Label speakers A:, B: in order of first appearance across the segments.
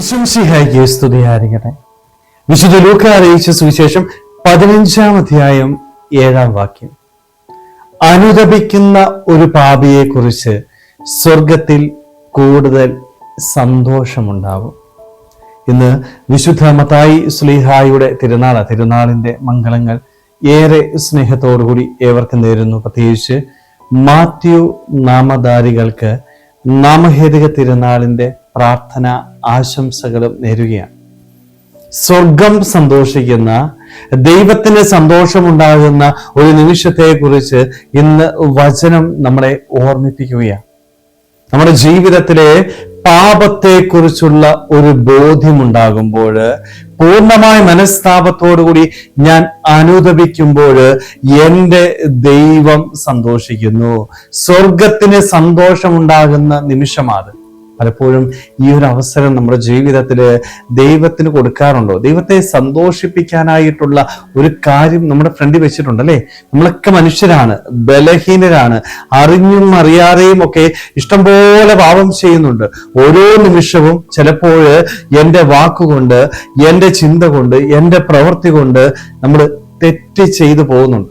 A: പ്രശംസിഹായിക്ക് സ്തുതിയായിരിക്കട്ടെ. വിശുദ്ധ ലൂക്ക അറിയിച്ച സുവിശേഷം പതിനഞ്ചാം അധ്യായം ഏഴാം വാക്യം. അനുദപിക്കുന്ന ഒരു പാപിയെ കുറിച്ച് സ്വർഗത്തിൽ കൂടുതൽ സന്തോഷമുണ്ടാവും ഇന്ന് വിശുദ്ധ മതായി സ്ലീഹായുടെ തിരുനാള തിരുനാളിന്റെ മംഗളങ്ങൾ ഏറെ സ്നേഹത്തോടുകൂടി ഏവർക്കും നേരുന്നു. പ്രത്യേകിച്ച് മാത്യു നാമധാരികൾക്ക് നാമഹേതുക തിരുനാളിന്റെ പ്രാർത്ഥന ആശംസകളും നേരുകയാണ്. സ്വർഗം സന്തോഷിക്കുന്ന ദൈവത്തിന് സന്തോഷമുണ്ടാകുന്ന ഒരു നിമിഷത്തെക്കുറിച്ച് ഇന്ന് വചനം നമ്മളെ ഓർമ്മിപ്പിക്കുകയാണ്. നമ്മുടെ ജീവിതത്തിലെ പാപത്തെക്കുറിച്ചുള്ള ഒരു ബോധ്യമുണ്ടാകുമ്പോൾ പൂർണമായ മനസ്താപത്തോടുകൂടി ഞാൻ അനുദപിക്കുമ്പോൾ എന്റെ ദൈവം സന്തോഷിക്കുന്നു. സ്വർഗത്തിന് സന്തോഷമുണ്ടാകുന്ന നിമിഷമാണ് പലപ്പോഴും ഈ ഒരു അവസരം നമ്മുടെ ജീവിതത്തിൽ ദൈവത്തിന് കൊടുക്കാറുണ്ടോ? ദൈവത്തെ സന്തോഷിപ്പിക്കാനായിട്ടുള്ള ഒരു കാര്യം നമ്മുടെ ഫ്രണ്ടിൽ വെച്ചിട്ടുണ്ട് അല്ലേ നമ്മളൊക്കെ മനുഷ്യരാണ് ബലഹീനരാണ് അറിഞ്ഞും അറിയാതെയും ഒക്കെ ഇഷ്ടംപോലെ പാപം ചെയ്യുന്നുണ്ട്. ഓരോ നിമിഷവും ചിലപ്പോൾ എന്റെ വാക്കുകൊണ്ട് എന്റെ ചിന്ത കൊണ്ട് എന്റെ പ്രവൃത്തി കൊണ്ട് നമ്മൾ തെറ്റ് ചെയ്തു പോകുന്നുണ്ട്.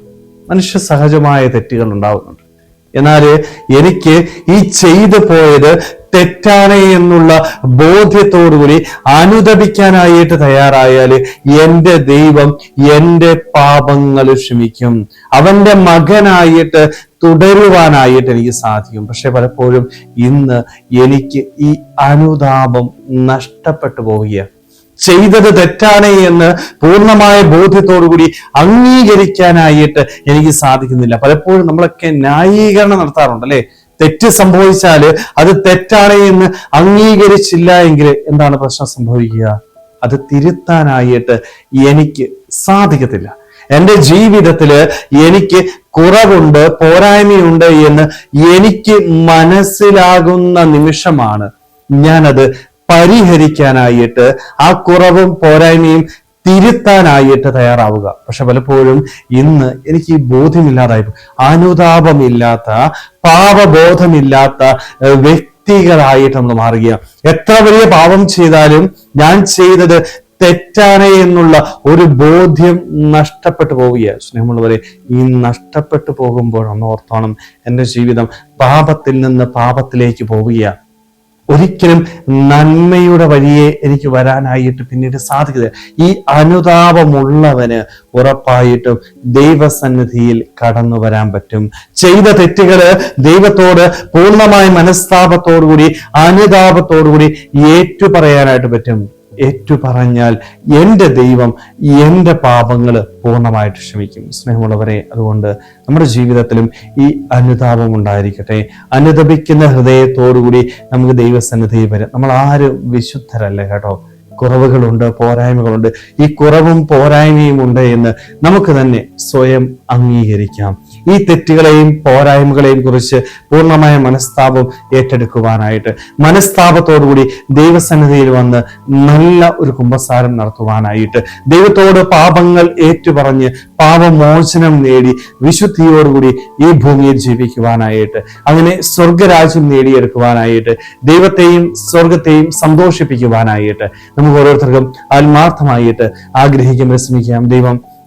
A: മനുഷ്യ സഹജമായ തെറ്റുകൾ ഉണ്ടാവുന്നുണ്ട്. എന്നാൽ എനിക്ക് ഈ ചെയ്തു പോയത് തെറ്റാണ് എന്നുള്ള ബോധ്യത്തോടുകൂടി അനുദപിക്കാനായിട്ട് തയ്യാറായാൽ എന്റെ ദൈവം എന്റെ പാപങ്ങൾ ക്ഷമിക്കും. അവന്റെ മകനായിട്ട് തുടരുവാനായിട്ട് എനിക്ക് സാധിക്കും. പക്ഷെ പലപ്പോഴും ഇന്ന് എനിക്ക് ഈ അനുതാപം നഷ്ടപ്പെട്ടു പോവുകയാണ്. ചെയ്തത് തെറ്റാണ് എന്ന് പൂർണമായ ബോധ്യത്തോടുകൂടി അംഗീകരിക്കാനായിട്ട് എനിക്ക് സാധിക്കുന്നില്ല. പലപ്പോഴും നമ്മളൊക്കെ ന്യായീകരണം നടത്താറുണ്ട് അല്ലെ തെറ്റ് സംഭവിച്ചാൽ അത് തെറ്റാണ് എന്ന് അംഗീകരിച്ചില്ല എങ്കിൽ എന്താണ് പ്രശ്നം സംഭവിക്കുക? അത് തിരുത്താനായിട്ട് എനിക്ക് സാധിക്കത്തില്ല. എന്റെ ജീവിതത്തിൽ എനിക്ക് കുറവുണ്ട് പോരായ്മയുണ്ട് എന്ന് എനിക്ക് മനസ്സിലാകുന്ന നിമിഷമാണ് ഞാനത് പരിഹരിക്കാനായിട്ട് ആ കുറവും പോരായ്മയും തിരുത്താനായിട്ട് തയ്യാറാവുക. പക്ഷെ പലപ്പോഴും ഇന്ന് എനിക്ക് ബോധ്യമില്ലാതായി അനുതാപമില്ലാത്ത പാപബോധമില്ലാത്ത വ്യക്തികളായിട്ട് നമ്മൾ മാറുകയാണ്. എത്ര വലിയ പാപം ചെയ്താലും ഞാൻ ചെയ്തത് തെറ്റാണ് എന്നുള്ള ഒരു ബോധ്യം നഷ്ടപ്പെട്ടു പോവുകയാണ്. സ്നേഹമുള്ളവരെ ഈ നഷ്ടപ്പെട്ടു പോകുമ്പോൾ ഓർത്തോണം. എന്റെ ജീവിതം പാപത്തിൽ നിന്ന് പാപത്തിലേക്ക് പോവുകയാണ്. ഒരിക്കലും നന്മയുടെ വഴിയെ എനിക്ക് വരാനായിട്ട് പിന്നീട് സാധിക്കുക ഈ അനുതാപമുള്ളവന് ഉറപ്പായിട്ടും ദൈവസന്നിധിയിൽ കടന്നു വരാൻ പറ്റും. ചെയ്ത തെറ്റുകൾ ദൈവത്തോട് പൂർണമായ മനസ്താപത്തോടുകൂടി അനുതാപത്തോടുകൂടി ഏറ്റുപറയാനായിട്ട് പറ്റും. ഏറ്റു പറഞ്ഞാൽ എന്റെ ദൈവം എന്റെ പാപങ്ങൾ പൂർണമായിട്ട് ക്ഷമിക്കും സ്നേഹമുള്ളവരെ അതുകൊണ്ട് നമ്മുടെ ജീവിതത്തിലും ഈ അനുതാപം ഉണ്ടായിരിക്കട്ടെ. അനുതപിക്കുന്ന ഹൃദയത്തോടുകൂടി നമുക്ക് ദൈവസന്നിധി വരും. നമ്മൾ ആരും വിശുദ്ധരല്ല കേട്ടോ. കുറവുകളുണ്ട് പോരായ്മകളുണ്ട്. ഈ കുറവും പോരായ്മയും ഉണ്ട് എന്ന് നമുക്ക് തന്നെ സ്വയം അംഗീകരിക്കാം. ഈ തെറ്റുകളെയും പോരായ്മകളെയും കുറിച്ച് പൂർണമായ മനസ്താപം ഏറ്റെടുക്കുവാനായിട്ട് മനസ്താപത്തോടുകൂടി ദൈവസന്നിധിയിൽ വന്ന് നല്ല ഒരു കുംഭസാരം നടത്തുവാനായിട്ട് ദൈവത്തോട് പാപങ്ങൾ ഏറ്റുപറഞ്ഞ് പാപമോചനം നേടി വിശുദ്ധിയോടുകൂടി ഈ ഭൂമിയിൽ ജീവിക്കുവാനായിട്ട് അങ്ങനെ സ്വർഗരാജ്യം നേടിയെടുക്കുവാനായിട്ട് ദൈവത്തെയും സ്വർഗത്തെയും സന്തോഷിപ്പിക്കുവാനായിട്ട് നമുക്ക് ഓരോരുത്തർക്കും ആത്മാർത്ഥമായിട്ട് ആഗ്രഹിക്കാൻ ശ്രമിക്കാം ദൈവം